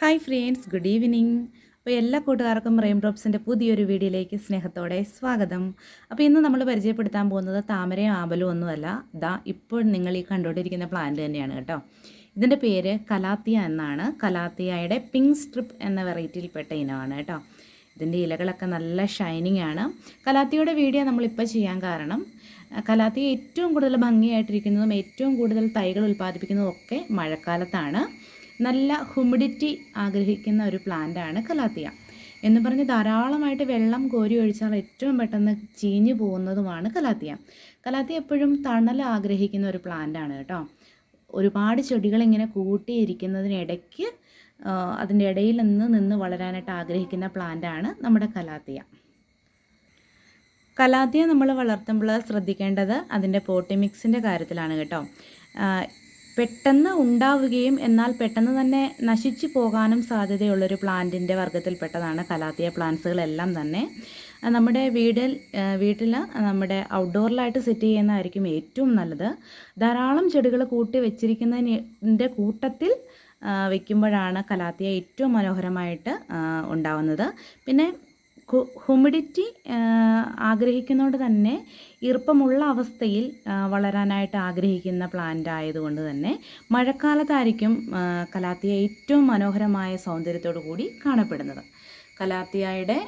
Hi friends good evening അപ്പോൾ എല്ലാ കൂട്ടുകാർക്കും റെയിൻ ഡ്രോപ്സിന്റെ പുതിയൊരു വീഡിയോയിലേക്ക് സ്നേഹത്തോടെ സ്വാഗതം. അപ്പോൾ ഇന്ന് നമ്മൾ പരിചയപ്പെടുത്താൻ പോകുന്നത് താമരയും ആമ്പലും ഒന്നുമല്ല. ദാ ഇപ്പോൾ നിങ്ങൾ ഈ കണ്ടുകൊണ്ടിരിക്കുന്ന പ്ലാന്റ് തന്നെയാണ് കേട്ടോ. ഇതിന്റെ പേര് കലാത്തിയ എന്നാണ്. കലാത്തിയയുടെ പിങ്ക് സ്ട്രിപ്പ് എന്ന വെറൈറ്റിയിൽപ്പെട്ട ഇനമാണ് കേട്ടോ. ഇതിന്റെ ഇലകളൊക്കെ നല്ല ഷൈനിങ് ആണ്. കലാത്തിയുടെ വീഡിയോ നമ്മളിപ്പോൾ ചെയ്യാൻ കാരണം കലാത്തിയ ഏറ്റവും കൂടുതൽ ഭംഗിയായിട്ടിരിക്കുന്നതും ഏറ്റവും കൂടുതൽ തൈകൾ ഉൽപ്പാദിപ്പിക്കുന്നതും ഒക്കെ മഴക്കാലത്താണ്. നല്ല ഹ്യൂമിഡിറ്റി ആഗ്രഹിക്കുന്ന ഒരു പ്ലാന്റാണ് കലാത്തിയ. എന്ന് പറഞ്ഞ് ധാരാളമായിട്ട് വെള്ളം കോരി ഒഴിച്ചാൽ ഏറ്റവും പെട്ടെന്ന് ചീഞ്ഞു പോകുന്നതുമാണ് കലാത്തിയ. കലാത്തിയ എപ്പോഴും തണൽ ആഗ്രഹിക്കുന്ന ഒരു പ്ലാന്റാണ് കേട്ടോ. ഒരുപാട് ചെടികൾ ഇങ്ങനെ കൂട്ടിയിരിക്കുന്നതിനിടയ്ക്ക് അതിന്റെ ഇടയിൽ നിന്ന് നിന്ന് വളരാനായിട്ട് ആഗ്രഹിക്കുന്ന പ്ലാന്റാണ് നമ്മുടെ കലാത്തിയ. കലാത്തിയ നമ്മൾ വളർത്തുമ്പോൾ ശ്രദ്ധിക്കേണ്ടത് അതിന്റെ പോട്ടിമിക്സിന്റെ കാര്യത്തിലാണ് കേട്ടോ. പെട്ടെന്ന് ഉണ്ടാവുകയും എന്നാൽ പെട്ടെന്ന് തന്നെ നശിച്ചു പോകാനും സാധ്യതയുള്ളൊരു പ്ലാന്റിന്റെ വർഗത്തിൽപ്പെട്ടതാണ് കലാത്തിയ പ്ലാന്റ്സുകളെല്ലാം തന്നെ. നമ്മുടെ വീടിൽ വീട്ടിൽ നമ്മുടെ ഔട്ട്ഡോറിലായിട്ട് സെറ്റ് ചെയ്യുന്നതായിരിക്കും ഏറ്റവും നല്ലത്. ധാരാളം ചെടികൾ കൂട്ടി വെച്ചിരിക്കുന്നതിന്റെ കൂട്ടത്തിൽ വയ്ക്കുമ്പോഴാണ് കലാത്തിയ ഏറ്റവും മനോഹരമായിട്ട് ഉണ്ടാവുന്നത്. പിന്നെ ഹ്യൂമിഡിറ്റി ആഗ്രഹിക്കുന്നതുകൊണ്ട് തന്നെ ഈർപ്പമുള്ള അവസ്ഥയിൽ വളരാനായിട്ട് ആഗ്രഹിക്കുന്ന പ്ലാന്റ് ആയതുകൊണ്ട് തന്നെ മഴക്കാലത്തായിരിക്കും കലാത്തിയ ഏറ്റവും മനോഹരമായ സൗന്ദര്യത്തോടു കൂടി കാണപ്പെടുന്നത്. കലാത്തിയയുടെ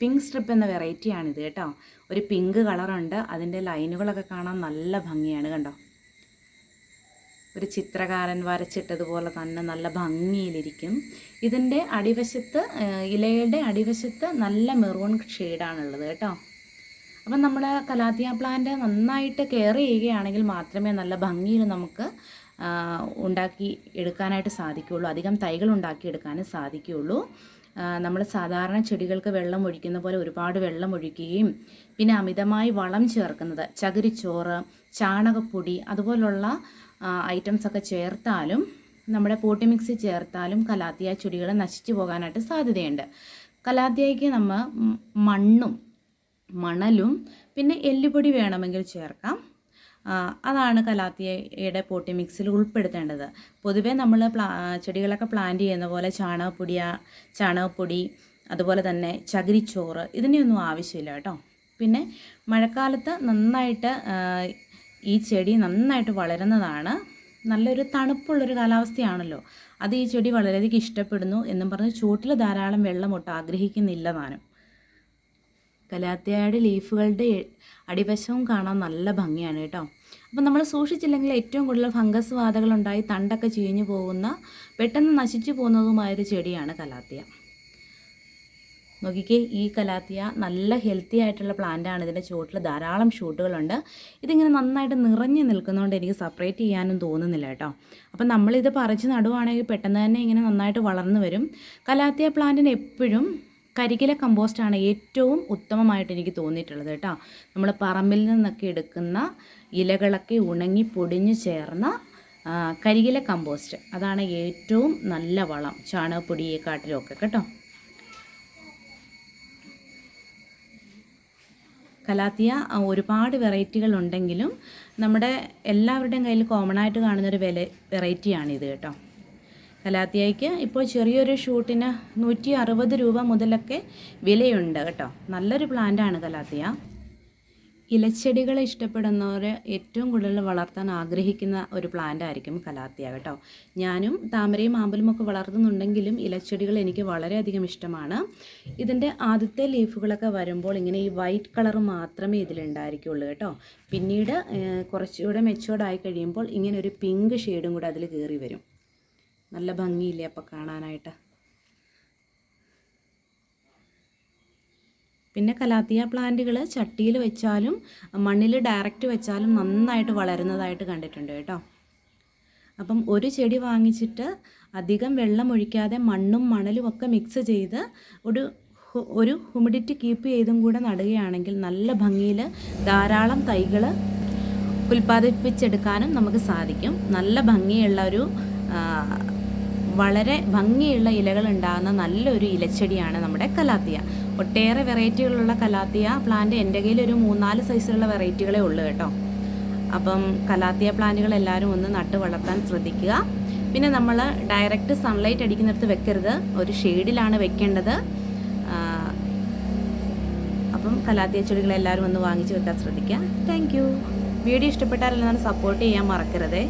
പിങ്ക് സ്ട്രിപ്പ് എന്ന വെറൈറ്റിയാണിത് കേട്ടോ. ഒരു പിങ്ക് കളറുണ്ട് അതിന്റെ ലൈനുകളൊക്കെ കാണാൻ നല്ല ഭംഗിയാണ് കണ്ടോ? ഒരു ചിത്രകാരൻ വരച്ചിട്ടതുപോലെ തന്നെ നല്ല ഭംഗിയിലിരിക്കും. ഇതിന്റെ അടിവശത്ത് ഇലയുടെ അടിവശത്ത് നല്ല മെറൂൺ ഷെയ്ഡാണുള്ളത് കേട്ടോ. അപ്പം നമ്മൾ കലാത്തിയ പ്ലാന്റ് നന്നായിട്ട് കെയർ ചെയ്യുകയാണെങ്കിൽ മാത്രമേ നല്ല ഭംഗിയിൽ നമുക്ക് ഉണ്ടാക്കി എടുക്കാനായിട്ട് സാധിക്കുകയുള്ളൂ. അധികം തൈകൾ ഉണ്ടാക്കി എടുക്കാനും സാധിക്കുകയുള്ളൂ. നമ്മൾ സാധാരണ ചെടികൾക്ക് വെള്ളം ഒഴിക്കുന്ന പോലെ ഒരുപാട് വെള്ളം ഒഴിക്കുകയും പിന്നെ അമിതമായി വളം ചേർക്കുന്നത് ചകിരിച്ചോറ് ചാണകപ്പൊടി അതുപോലുള്ള ഐറ്റംസ് ഒക്കെ ചേർത്താലും നമ്മുടെ പോട്ടി മിക്സ് ചേർത്താലും കലാത്തിയ ചെടികൾ നശിച്ചു പോകാനായിട്ട് സാധ്യതയുണ്ട്. കലാത്തിയയ്ക്ക് നമ്മൾ മണ്ണും മണലും പിന്നെ എല്ലുപൊടി വേണമെങ്കിൽ ചേർക്കാം. അതാണ് കലാത്തിയയുടെ പോട്ടി മിക്സിൽ ഉൾപ്പെടുത്തേണ്ടത്. പൊതുവേ നമ്മൾ പ്ലാ ചെടികളൊക്കെ പ്ലാന്റ് ചെയ്യുന്ന പോലെ ചാണകപ്പൊടി ചാണകപ്പൊടി അതുപോലെ തന്നെ ചകിരിച്ചോറ് ഇതിനെയൊന്നും ആവശ്യമില്ല കേട്ടോ. പിന്നെ മഴക്കാലത്ത് നന്നായിട്ട് ഈ ചെടി നന്നായിട്ട് വളരുന്നതാണ് നല്ലൊരു തണുപ്പുള്ളൊരു കാലാവസ്ഥയാണല്ലോ. അത് ഈ ചെടി വളരെയധികം ഇഷ്ടപ്പെടുന്നു എന്നും പറഞ്ഞ് ചൂട്ടിൽ ധാരാളം വെള്ളമൊട്ട് ആഗ്രഹിക്കുന്നില്ല താനും. കലാത്തിയയുടെ ലീഫുകളുടെ അടിവശവും കാണാൻ നല്ല ഭംഗിയാണ് കേട്ടോ. അപ്പം നമ്മൾ സൂക്ഷിച്ചില്ലെങ്കിൽ ഏറ്റവും കൂടുതൽ ഫംഗസ് ബാധകളുണ്ടായി തണ്ടൊക്കെ ചീഞ്ഞു പോകുന്ന പെട്ടെന്ന് നശിച്ചു പോകുന്നതുമായൊരു ചെടിയാണ് കലാത്തിയ. നോക്കിക്കേ ഈ കലാത്തിയ നല്ല ഹെൽത്തി ആയിട്ടുള്ള പ്ലാന്റ് ആണ്. ഇതിന്റെ ചുവട്ടിൽ ധാരാളം ഷൂട്ടുകളുണ്ട് ഇതിങ്ങനെ നന്നായിട്ട് നിറഞ്ഞു നിൽക്കുന്നതുകൊണ്ട് എനിക്ക് സെപ്പറേറ്റ് ചെയ്യാനും തോന്നുന്നില്ല കേട്ടോ. അപ്പം നമ്മളിത് പറിച്ച് നടുവാണെങ്കിൽ പെട്ടെന്ന് തന്നെ ഇങ്ങനെ നന്നായിട്ട് വളർന്നു വരും. കലാത്തിയ പ്ലാന്റിന് എപ്പോഴും കരികില കമ്പോസ്റ്റാണ് ഏറ്റവും ഉത്തമമായിട്ട് എനിക്ക് തോന്നിയിട്ടുള്ളത് കേട്ടോ. നമ്മൾ പറമ്പിൽ നിന്നൊക്കെ എടുക്കുന്ന ഇലകളൊക്കെ ഉണങ്ങി പൊടിഞ്ഞു ചേർന്ന കരികില കമ്പോസ്റ്റ്. അതാണ് ഏറ്റവും നല്ല വളം ചാണകപ്പൊടിയെക്കാട്ടിലും ഒക്കെ കേട്ടോ. കലാത്തിയ ഒരുപാട് വെറൈറ്റികൾ ഉണ്ടെങ്കിലും നമ്മുടെ എല്ലാവരുടെയും കയ്യിൽ കോമൺ ആയിട്ട് കാണുന്നൊരു വില വെറൈറ്റിയാണിത് കേട്ടോ. കലാത്തിയയ്ക്ക് ഇപ്പോൾ ചെറിയൊരു ഷൂട്ടിന് നൂറ്റി അറുപത് രൂപ മുതലൊക്കെ വിലയുണ്ട് കേട്ടോ. നല്ലൊരു പ്ലാന്റാണ് കലാത്തിയ. ഇലച്ചെടികളെ ഇഷ്ടപ്പെടുന്നവർ ഏറ്റവും കൂടുതൽ വളർത്താൻ ആഗ്രഹിക്കുന്ന ഒരു പ്ലാന്റ് ആയിരിക്കും കലാത്തിയ കേട്ടോ. ഞാനും താമരയും ആമ്പലും ഒക്കെ വളർത്തുന്നുണ്ടെങ്കിലും ഇലച്ചെടികൾ എനിക്ക് വളരെയധികം ഇഷ്ടമാണ്. ഇതിന്റെ ആദ്യത്തെ ലീഫുകളൊക്കെ വരുമ്പോൾ ഇങ്ങനെ ഈ വൈറ്റ് കളർ മാത്രമേ ഇതിലുണ്ടായിരിക്കുള്ളൂ കേട്ടോ. പിന്നീട് കുറച്ചുകൂടെ മെച്ചുവേർഡ് ആയി കഴിയുമ്പോൾ ഇങ്ങനെ ഒരു പിങ്ക് ഷെയ്ഡും കൂടെ അതിൽ കയറി വരും. നല്ല ഭംഗിയില്ലേ അപ്പോൾ കാണാനായിട്ട്? പിന്നെ കലാത്തിയ പ്ലാന്റുകൾ ചട്ടിയിൽ വെച്ചാലും മണ്ണിൽ ഡയറക്റ്റ് വെച്ചാലും നന്നായിട്ട് വളരുന്നതായിട്ട് കണ്ടിട്ടുണ്ട് കേട്ടോ. അപ്പം ഒരു ചെടി വാങ്ങിച്ചിട്ട് അധികം വെള്ളം ഒഴിക്കാതെ മണ്ണും മണലും ഒക്കെ മിക്സ് ചെയ്ത് ഒരു ഒരു ഹ്യൂമിഡിറ്റി കീപ്പ് ചെയ്തും കൂടെ നടുകയാണെങ്കിൽ നല്ല ഭംഗിയിൽ ധാരാളം തൈകൾ ഉൽപ്പാദിപ്പിച്ചെടുക്കാനും നമുക്ക് സാധിക്കും. നല്ല ഭംഗിയുള്ള ഒരു വളരെ ഭംഗിയുള്ള ഇലകൾ ഉണ്ടാകുന്ന നല്ലൊരു ഇലച്ചെടിയാണ് നമ്മുടെ കലാത്തിയ. ഒട്ടേറെ വെറൈറ്റികളുള്ള കലാത്തിയ പ്ലാന്റ് എന്റെ കയ്യിൽ ഒരു മൂന്നാൽ സൈസിലുള്ള വെറൈറ്റികളേ ഉള്ളൂ കേട്ടോ. അപ്പം കലാത്തിയ പ്ലാന്റുകൾ എല്ലാവരും ഒന്ന് നട്ട് വളർത്താൻ ശ്രദ്ധിക്കുക. പിന്നെ നമ്മൾ ഡയറക്റ്റ് സൺലൈറ്റ് അടിക്കുന്നിടത്ത് വെക്കരുത്. ഒരു ഷെയ്ഡിലാണ് വെക്കേണ്ടത്. അപ്പം കലാത്തിയ ചെടികൾ എല്ലാവരും ഒന്ന് വാങ്ങിച്ച് വെക്കാൻ ശ്രദ്ധിക്കുക. താങ്ക് വീഡിയോ ഇഷ്ടപ്പെട്ടാൽ സപ്പോർട്ട് ചെയ്യാൻ മറക്കരുതേ.